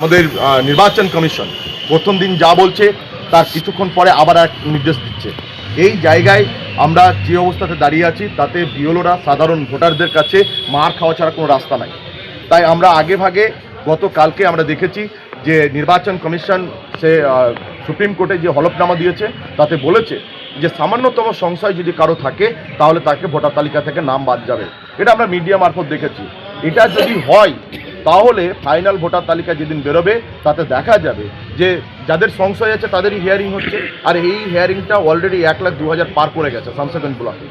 আমাদের নির্বাচন কমিশন প্রথম দিন যা বলছে তার কিছুক্ষণ পরে আবার এক নির্দেশ দিচ্ছে। এই জায়গায় আমরা যে অবস্থাতে দাঁড়িয়ে আছি, তাতে বিওলোরা সাধারণ ভোটারদের কাছে মার খাওয়া ছাড়া কোনো রাস্তা নাই। তাই আমরা আগে ভাগে গতকালকে আমরা দেখেছি যে নির্বাচন কমিশন সে সুপ্রিম কোর্টে যে হলফনামা দিয়েছে, তাতে বলেছে যে সামান্যতম সংশয় যদি কারও থাকে, তাহলে তাকে ভোটার তালিকা থেকে নাম বাদ যাবে। এটা আমরা মিডিয়া মারফত দেখেছি। এটা যদি হয় তাহলে ফাইনাল ভোটার তালিকা যেদিন বেরোবে, তাতে দেখা যাবে যে যাদের সংশয় আছে তাদেরই হিয়ারিং হচ্ছে। আর এই হিয়ারিংটা অলরেডি এক লাখ দু হাজার পার করে গেছে শামসাগঞ্জ ব্লকে।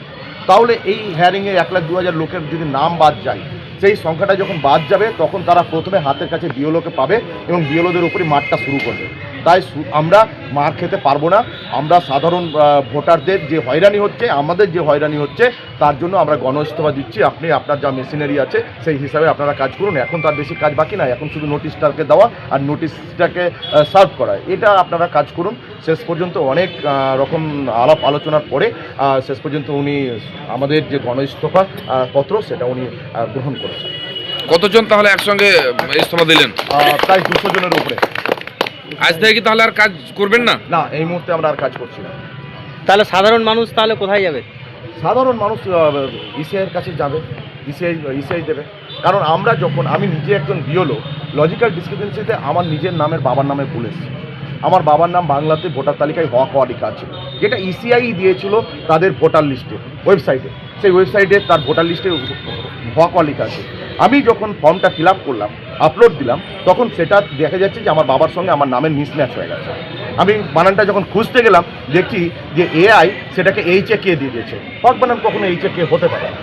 তাহলে এই হিয়ারিংয়ে এক লাখ দু হাজার লোকের যদি নাম বাদ যায়, সেই সংখ্যাটা যখন বাদ যাবে, তখন তারা প্রথমে হাতের কাছে বিওলোকে পাবে এবং বিওলোদের উপরই মাঠটা শুরু করবে। তাই আমরা মার খেতে পারব না। আমরা সাধারণ ভোটারদের যে হয়রানি হচ্ছে আমাদের যে হয়রানি হচ্ছে তার জন্য আমরা গণ ইস্তফা দিচ্ছি। আপনি আপনার যা মেশিনারি আছে সেই হিসাবে আপনারা কাজ করুন। এখন তার বেশি কাজ বাকি না এখন শুধু নোটিশটাকে দেওয়া আর নোটিশটাকে সার্ভ করা। এটা আপনারা কাজ করুন। শেষ পর্যন্ত অনেক রকম আলাপ আলোচনার পরে শেষ পর্যন্ত উনি আমাদের যে গণ ইস্তফা পত্র সেটা উনি গ্রহণ করেছেন। কতজন তাহলে একসঙ্গে ইস্তফা দিলেন? প্রায় দুশো জনের উপরে। আজ থেকে কি তাহলে আর কাজ করবেন না? না এই মুহূর্তে আমরা আর কাজ করছি না। তাহলে সাধারণ মানুষ তাহলে কোথায় যাবে? সাধারণ মানুষ ইসিআইয়ের কাছে যাবে ইসিআই ইসিআই দেবে। কারণ আমরা যখন আমি নিজে একজন বিওলো লজিক্যাল ডিসক্রিপেন্সিতে আমার নিজের নামের বাবার নামে ভুল এসেছে। আমার বাবার নাম বাংলাতে ভোটার তালিকায় হওয়া হওয়া লেখা আছে। যেটা ইসিআই দিয়েছিল তাদের ভোটার লিস্টে ওয়েবসাইটে সেই ওয়েবসাইটে তার ভোটার লিস্টে হওয়া হওয়া লেখা আছে। আমি যখন ফর্মটা ফিল আপ করলাম আপলোড দিলাম, তখন সেটা দেখা যাচ্ছে যে আমার বাবার সঙ্গে আমার নামের মিসম্যাচ হয়ে গেছে। আমি বানানটা যখন খুঁজতে গেলাম দেখছি যে এআই সেটাকে এইচে কে দিয়ে দিয়েছে। হক বানান কখনো এইচে কে হতে পারে না।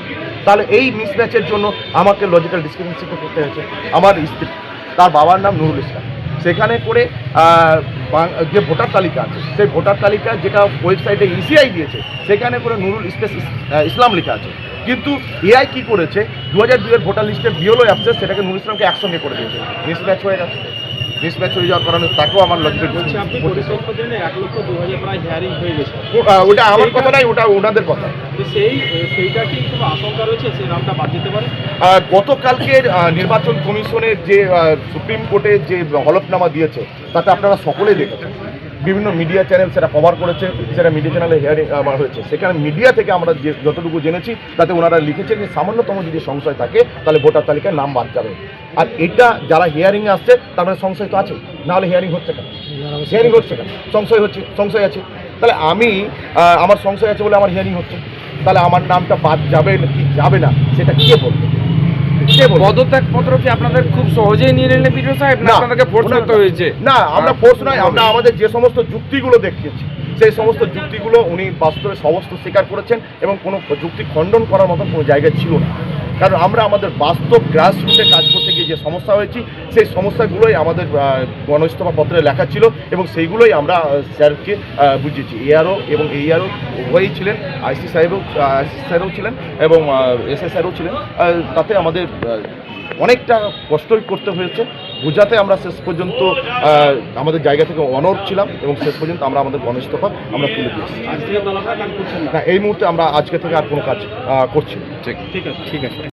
তাহলে এই মিসম্যাচের জন্য আমাকে লজিক্যাল ডিসক্রিপেন্সি করতে হয়েছে। আমার স্ত্রী, তার বাবার নাম নুরুল ইসলাম। সেখানে করে যে ভোটার তালিকা আছে, সেই ভোটার তালিকা যেটা ওয়েবসাইটে ইসিআই দিয়েছে, সেখানে করে নুরুল স্পেস ইসলাম লেখা আছে। কিন্তু এআই কি করেছে? দু হাজার দুইয়ের ভোটার লিস্টে বিওলো অ্যাপসে সেটাকে নুরুল ইসলামকে একসঙ্গে করে দিয়েছে। মিসম্যাচ হয়ে গেছে। মিসম্যাচ হয়ে যাওয়ার কারণে তাকেও আমার লজিক্যাল হয়ে ওটা আমার কথা নাই ওটা ওনাদের কথা। সেই সেইটা কি কোনো আশঙ্কা রয়েছে? সেই নামটা বাদ দিতে পারে আহ, গতকালকের নির্বাচন কমিশনের যে সুপ্রিম কোর্টে যে হলফনামা দিয়েছে তাতে আপনারা সকলেই দেখেছেন। বিভিন্ন মিডিয়া চ্যানেল সেটা কভার করেছে, সেটা মিডিয়া চ্যানেলে হেয়ারিং হয়েছে। সেখানে মিডিয়া থেকে আমরা যে যতটুকু জেনেছি, তাতে ওনারা লিখেছেন যে সামান্যতম যদি সংশয় থাকে, তাহলে ভোটার তালিকায় নাম বাদ যাবে। আর এটা যারা হিয়ারিংয়ে আসছে মানে সংশয় তো আছে নাহলে হিয়ারিং হচ্ছে কেন? হিয়ারিং হচ্ছে কেন? সংশয় হচ্ছে, সংশয় আছে। তাহলে আমি আমার সংশয় আছে বলে আমার হিয়ারিং হচ্ছে। তাহলে আমার নামটা বাদ যাবে কি যাবে না, সেটা কে বলবে? পদত্যাগ পত্র কি আপনাদের খুব সহজেই নিয়ে নিলেন বিডিও সাহেব? না না, আপনাদেরকে ফোর্স করতে হয়েছে? না আমরা ফোর্স নয় আমরা আমাদের যে সমস্ত যুক্তিগুলো দেখিয়েছি সেই সমস্ত যুক্তিগুলো উনি বাস্তবে সমস্ত স্বীকার করেছেন এবং কোনো যুক্তি খণ্ডন করার মতন কোনো জায়গা ছিল না। কারণ আমরা আমাদের বাস্তব গ্রাসরুটে কাজ করতে যে সমস্যা হয়েছি সেই সমস্যাগুলোই আমাদের গণইস্তফা পত্রে লেখা ছিল এবং সেইগুলোই আমরা স্যারকে বুঝিয়েছি। এআরও এবং এইআরও উভয়ই ছিলেন আইসি সাহেবও আইসি স্যারও ছিলেন এবং এস এস স্যারও ছিলেন। তাতে আমাদের অনেকটা কষ্টই করতে হয়েছে। বোঝাতে আমরা শেষ পর্যন্ত আমাদের জায়গা থেকে অনর ছিলাম এবং শেষ পর্যন্ত আমরা আমাদের গণইস্তফা আমরা তুলে দিয়েছি। এই মুহূর্তে আমরা আজকে থেকে আর কোনো কাজ করছি ঠিক ঠিক আছে। ঠিক আছে।